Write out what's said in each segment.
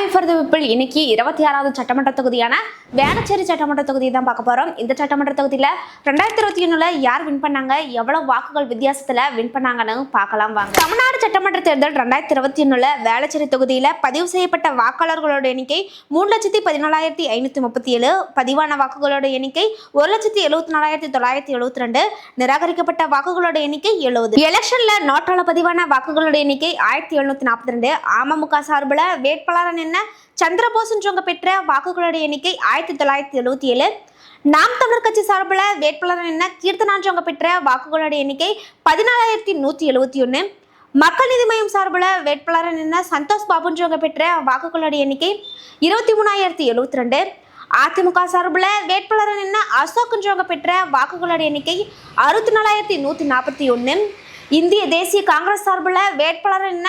Time for the people இன்னைக்கு இருபத்தி ஆறாவது சட்டமன்ற தொகுதியான வேளச்சேரி சட்டமன்ற தொகுதி தான் பார்க்க போறோம். இந்த சட்டமன்ற தொகுதியில் ரெண்டாயிரத்தி இருபத்தி ஒண்ணுல யார் வின் பண்ணாங்க? எவ்வளவு வாக்குகள் வித்தியாசத்துல வின் பண்ணாங்கன்னு பார்க்கலாம் வாங்க. தமிழ்நாடு சட்டமன்ற தேர்தல் ரெண்டாயிரத்தி இருபத்தி ஒண்ணுல வேளச்சேரி தொகுதியில பதிவு செய்யப்பட்ட வாக்காளர்களோட எண்ணிக்கை மூணு லட்சத்தி பதினாலாயிரத்தி ஐநூத்தி முப்பத்தி ஏழு பதிவான வாக்குகளோட எண்ணிக்கை ஒரு லட்சத்தி எழுபத்தி நாலாயிரத்தி தொள்ளாயிரத்தி எழுபத்தி ரெண்டு நிராகரிக்கப்பட்ட வாக்குகளோட எண்ணிக்கை எழுபது எலெக்ஷன்ல நோட்டால பதிவான வாக்குகளோட எண்ணிக்கை ஆயிரத்தி எழுநூத்தி நாற்பத்தி ரெண்டு. அமமுக சார்பில் வேட்பாளர் என்ன? சந்திரபோஸ்ன்றவங்க பெற்ற வாக்குகளுடைய எண்ணிக்கை ஆயிரத்தி தொள்ளாயிரத்தி எழுபத்தி ஏழு. நாம் தமிழர் கட்சி சார்பில் வேட்பாளர் என்ன? கீர்த்தனான்றவங்க பெற்ற வாக்குகளுடைய எண்ணிக்கை பதினாலாயிரத்தி நூற்றி எழுபத்தி ஒன்று. மக்கள் நீதி மையம் சார்பில் வேட்பாளர் என்ன? சந்தோஷ் பாபுன்றவங்க பெற்ற வாக்குகளுடைய எண்ணிக்கை இருபத்தி மூணாயிரத்தி எழுபத்தி ரெண்டு. அதிமுக சார்பில் வேட்பாளர் என்ன? அசோக்ன்றவங்க பெற்ற வாக்குகளுடைய எண்ணிக்கை அறுபத்தி நாலாயிரத்தி நூற்றி நாற்பத்தி ஒன்று. இந்திய தேசிய காங்கிரஸ் சார்பில் வேட்பாளர் என்ன?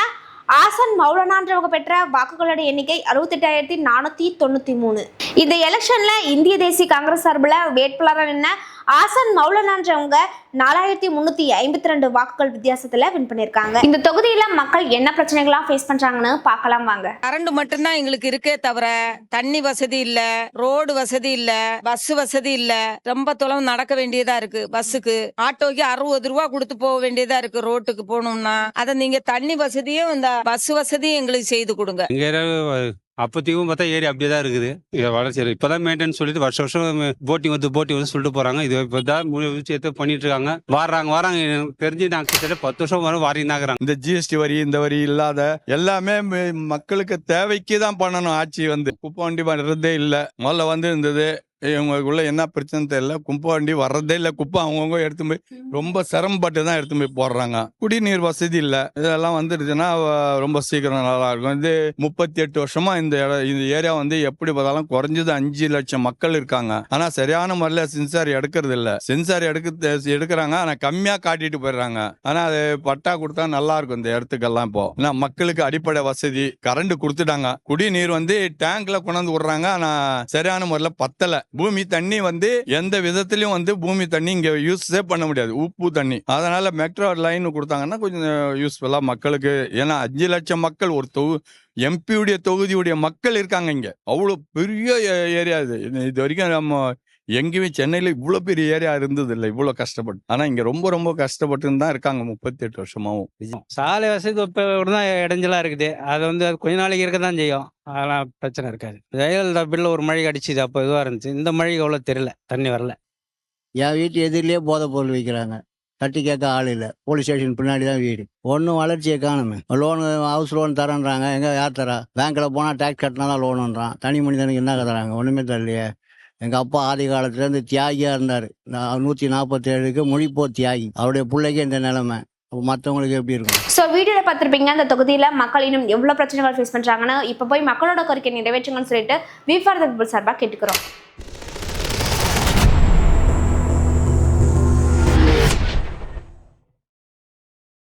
ஆசன் மௌலனான்றவங்க பெற்ற வாக்குகளோட எண்ணிக்கை அறுபத்தெட்டாயிரத்தி நானூற்றி தொண்ணூற்றி மூணு. இந்த எலெக்ஷன்ல இந்திய தேசிய காங்கிரஸ் சார்பில் வேட்பாளர் என்ன ஆசன் மௌலானான்றவங்க நாலாயிரத்தி முந்நூற்றி ஐம்பத்தி ரெண்டு வாக்குகள் வித்தியாசத்தில் வின் பண்ணியிருக்காங்க. இந்த தொகுதியில மக்கள் என்ன பிரச்சனைகள்லாம் ஃபேஸ் பண்றாங்கன்னு பார்க்கலாம் வாங்க. கரண்ட் மட்டும்தான் எங்களுக்கு இருக்கே தவிர தண்ணி வசதி இல்ல ரோடு வசதி இல்ல பஸ் வசதி இல்ல ரொம்ப தொலைவு நடக்க வேண்டியதா இருக்கு பஸ்ஸுக்கு ஆட்டோக்கு அறுபது ரூபா கொடுத்து போக வேண்டியதா இருக்கு ரோட்டுக்கு போகணும்னா அதை நீங்க தண்ணி வசதியும் இந்த பஸ் வசதியும் எங்களுக்கு செய்து கொடுங்க. அப்போதைக்கும் பார்த்தா ஏரியா அப்படியே தான் இருக்குது. இதை வளர்ச்சி இப்போதான் மெயின்டைன் சொல்லிட்டு வருஷம் வருஷம் போட்டிங் வந்து போட்டிங் வந்து சொல்லிட்டு போறாங்க. இது இப்போ தான் எடுத்து பண்ணிட்டு இருக்காங்க. வர்றாங்க வராங்க. எனக்கு தெரிஞ்சு நான் கிட்டத்தட்ட பத்து வருஷம் வரும் வாரின்னு இருக்கிறாங்க. இந்த ஜிஎஸ்டி வரி இந்த வரி இல்லாத எல்லாமே மக்களுக்கு தேவைக்கு தான் பண்ணணும். ஆட்சி வந்து குப்பை வண்டி இல்லை. முதல்ல வந்து இருந்தது இவங்களுக்குள்ள என்ன பிரச்சனை தெரியல. குப்பை வண்டி வர்றதே இல்லை. குப்பை அவங்கவுங்க எடுத்து போய் ரொம்ப சிரமப்பட்டு தான் எடுத்து போய் போடுறாங்க. குடிநீர் வசதி இல்லை. இதெல்லாம் வந்துடுச்சுன்னா ரொம்ப சீக்கிரம் நல்லா இருக்கும் இது முப்பத்தி எட்டு வருஷமா இந்த இந்த ஏரியா வந்து எப்படி பார்த்தாலும் குறைஞ்சது அஞ்சு லட்சம் மக்கள் இருக்காங்க. ஆனா சரியான முறையில் சென்சார் எடுக்கிறது இல்ல. சென்சார் எடுக்க எடுக்கிறாங்க. ஆனா கம்மியா காட்டிட்டு போயிடுறாங்க. ஆனா அது பட்டா கொடுத்தா நல்லா இருக்கும் இந்த இடத்துக்கெல்லாம் இப்போ. ஏன்னா மக்களுக்கு அடிப்படை வசதி. கரண்ட் கொடுத்துட்டாங்க. குடிநீர் வந்து டேங்க்ல கொண்டாந்து விடுறாங்க. ஆனா சரியான முறையில் பத்தல. பூமி தண்ணி வந்து எந்த விதத்திலையும் வந்து பூமி தண்ணி இங்க யூஸே பண்ண முடியாது. உப்பு தண்ணி. அதனால மெட்ரோ லைன் கொடுத்தாங்கன்னா கொஞ்சம் யூஸ்ஃபுல்லா மக்களுக்கு. ஏன்னா அஞ்சு லட்சம் மக்கள் ஒரு தொகு எம்பியுடைய தொகுதியுடைய மக்கள் இருக்காங்க இங்க. அவ்வளோ பெரிய ஏ- ஏரியா இது. இது- வரைக்கும் நம்ம எங்கேயுமே சென்னையில் இவ்வளோ பெரிய ஏரியா இருந்தது இல்லை. இவ்வளோ கஷ்டப்பட்டு. ஆனால் இங்கே ரொம்ப ரொம்ப கஷ்டப்பட்டு தான் இருக்காங்க முப்பத்தி எட்டு வருஷமாவும். சாலை வசதி இப்போ தான் இடைஞ்சலாக இருக்குது. அது வந்து கொஞ்ச நாளைக்கு இருக்க தான் செய்யும். அதெல்லாம் பிரச்சனை இருக்காது. ஜெயலலிதா பில்ல ஒரு மழை அடிச்சுது அப்போ இதுவாக இருந்துச்சு. இந்த மழைக்கு அவ்வளோ தெரியல தண்ணி வரல. என் வீட்டு எதிரிலேயே போதை பொருள் விற்கிறாங்க தட்டி கேட்க ஆள் இல்லை. போலீஸ் ஸ்டேஷன் பின்னாடி தான் வீடு. ஒன்றும் வளர்ச்சியை காணுமே. லோனு ஹவுஸ் லோன் தரேன்றாங்க. எங்கே யார் தரா? பேங்க்கில் போனால் டேக்ஸ் கட்டினா தான் லோனுன்றான் தனி மனிதனுக்கு என்ன தராங்க? ஒன்றுமே தரலையே. எங்கள் அப்பா ஆதி காலத்துலேருந்து தியாகியாக இருந்தார். நூற்றி நாற்பத்தேழுக்கு மொழிப்போ தியாகி. அவருடைய பிள்ளைக்கு இந்த நிலைமை. அப்போ மற்றவங்களுக்கு எப்படி இருக்கும்? ஸோ வீடியோவில் பார்த்துருப்பீங்க அந்த தொகுதியில் மக்கள் இன்னும் எவ்வளோ பிரச்சனைகள் ஃபேஸ் பண்ணுறாங்கன்னு இப்போ போய் மக்களோட கோரிக்கை நிறைவேற்றுங்கன்னு சொல்லிட்டு வி ஃபார் த பீப்புள் சார்பாக கேட்டுக்கிறோம்.